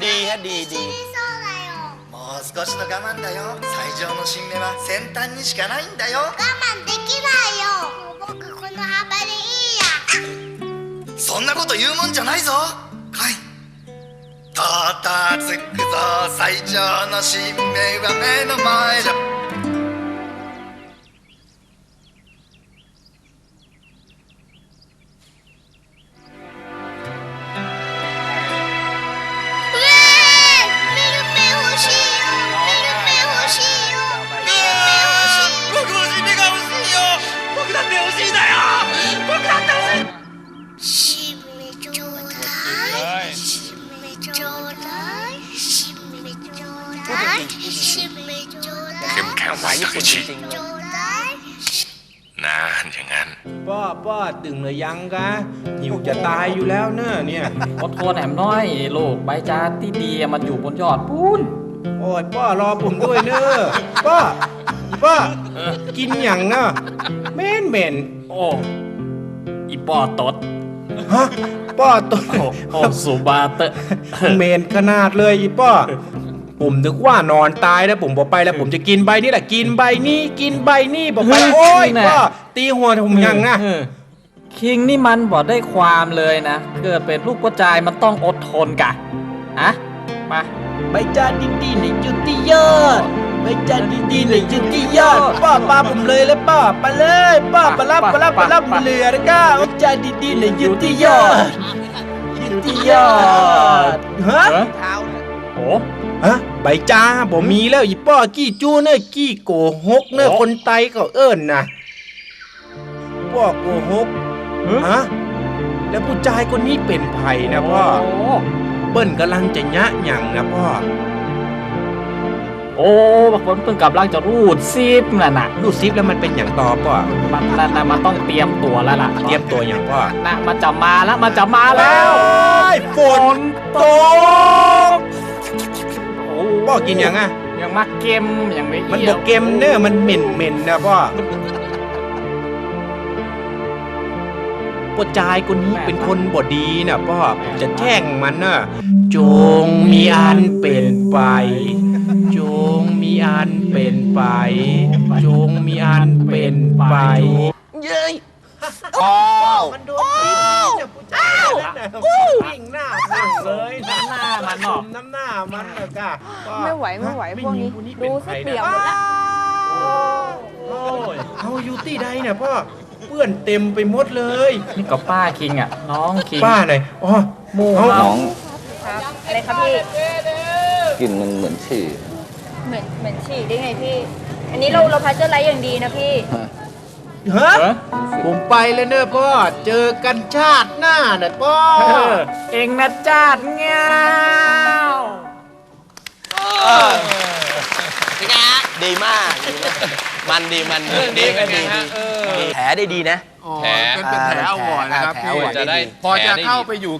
リーดี死ーそもう少しの我慢だよ。最上の新芽は先端にしかないんだよ。我慢できないよ。もう僕この幅でいいや。そんなこと言うもんじゃないぞ。はい。とうとうつくぞ。最上の新芽は目の前じゃ。 วมาไว้ปุ่นจริงๆนาอย่างนั้น ป้อป้อตึงเลยยังกะหิวจะตายอยู่แล้วเน้อเนี่ย อดทนแหมน้อย โลกใบจ้าที่ดีมันอยู่บนยอดปูนโอ้ยป้อรอผมด้วยเน้อะป้อป้อกินอย่างเน้อะเม่นเม่นโอ้อีป้อตดฮะป้อตดโอ้สุบาเตะเมนขนาดเลยอีป้อ ผมนึกว่านอนตายแล้วผมบอกไปแล้วผมจะกินใบนี้แหละกินใบนี้กินใบนี้บอกไปโอ้ยป้อตีหัวผมยังนะเออคิงนี่มันบอกได้ความเลยนะเกิดเป็นลูกกระจายมันต้องอดทนกะอะมาใบจานดีๆในจุดที่ยอดใบจานดีๆในจุดที่ยอดป้าป้าผมเลยแล้วป้าไปเลยป้าไปรับไปรับไปรับเรือนะก้าใบจานดีๆในจุดที่ยอดจุดที่ยอดฮะเออโอ้ฮะ ใบจ้าผมมีแล้วอีป้อกี้จู้เนอะกี้โกหกเนอะคนไตเขาเอิ้นนะป้อโกหกเฮ้ยฮะแล้วผู้ชายคนนี้เป็นไผ่นะพ่อโเปิ้นกำลังจะยะหยั่งนะพ่อโอ้บางคนเพิ่งกำลังจะรูดซิปน่ะนะดูซิปแล้วมันเป็นอย่างต่อพ่อมันนั่นน่ะมันต้องเตรียมตัวแล้วล่ะ เตรียมตัวอย่างพ่อนะมันจะมาแล้วมันจะมาแล้วฝนตกโอ้ พ่อกินยังอะยังมาเกมยังไม่มันเอี่บยอกเกมเนอะมันเหม็นเหม็นๆนะพ่อผู้ชายคนนี้เป็นคนบดีนะพ่อผมจะแช่งมันนะจงมีอันเป็นไป จงมีอันเป็นไป จงมีอันเป็นไป เย้ยอ้าวมันโดนอ้าวอ้าววิ่งหน้าพังเลยน้ำหน้า มันเนาะน้ำหน้ามันเลยกะไม่ไหวไม่ไหวพวกนี้ดูสิเปียกหมดละโอ้ยเอาอยู่ที่ใดเนี่ยพ่อเปื้อนเต็มไปหมดเลย นี่ก็ป้าคิงอะ น้องคิงป้าหน่อยอ๋อหมูเอาน้องครับอะไรครับพี่กลิ่นมันเหมือนฉี่เหมือนเหมือนฉี่ได้ไงพี่ อันนี้เราเราพัชเจอร์ไลท์อย่างดีนะพี่ ฮะเออผมไปแล้วเนอะพ่อ เจอกันชาติหน้าน่ะพ่อเออเองนะจาดเงาเป็นไงฮะดีมากดีมากมันดีมันดีดีดีดีแผลได้ดีนะแผลเป็นแผลเอาก่อนนะครับคือจะได้ พอจะเข้าไปอยู่